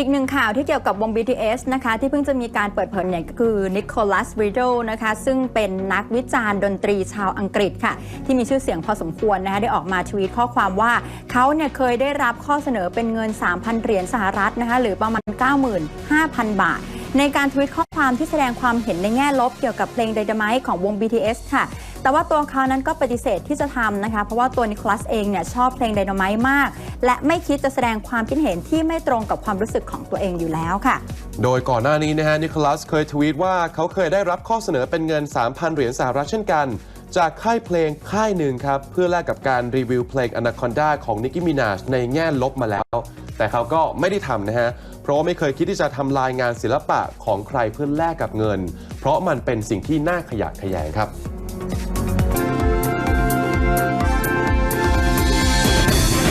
อีกหนึ่งข่าวที่เกี่ยวกับวง BTS นะคะ ที่เพิ่งจะมีการเปิดเผยเนี่ยก็คือนิโคลัสริโดนะคะ ซึ่งเป็นนักวิจารณ์ดนตรีชาวอังกฤษค่ะ ที่มีชื่อเสียงพอสมควรนะคะ ได้ออกมาทวีตข้อความว่า เขาเนี่ยเคยได้รับข้อเสนอเป็นเงิน 3,000 เหรียญสหรัฐนะคะ หรือประมาณ 95,000 บาท ในการทวีตข้อความที่แสดงความเห็นในแง่ลบเกี่ยวกับเพลง Dynamite ของวง BTS ค่ะแต่ว่าตัวเขานั้นก็ปฏิเสธที่จะทำนะคะ เพราะว่าตัวนิโคลัสเองเนี่ยชอบเพลง Dynamite มาก และไม่คิดจะแสดงความคิดเห็นที่ไม่ตรงกับความรู้สึกของตัวเองอยู่แล้วค่ะ โดยก่อนหน้านี้นะฮะนิโคลัสเคยทวีตว่าเขาเคยได้รับข้อเสนอเป็นเงิน 3,000 เหรียญสหรัฐเช่นกัน จากค่ายเพลงค่ายหนึ่งครับ เพื่อแลกกับการรีวิวเพลง Anaconda ของ Nicki Minaj ในแง่ลบมาแล้ว แต่เขาก็ไม่ได้ทำนะฮะเพราะไม่เคยคิดที่จะทำลายงานศิลปะของใครเพื่อแลกกับเงิน เพราะมันเป็นสิ่งที่น่าขยะแขยงครับ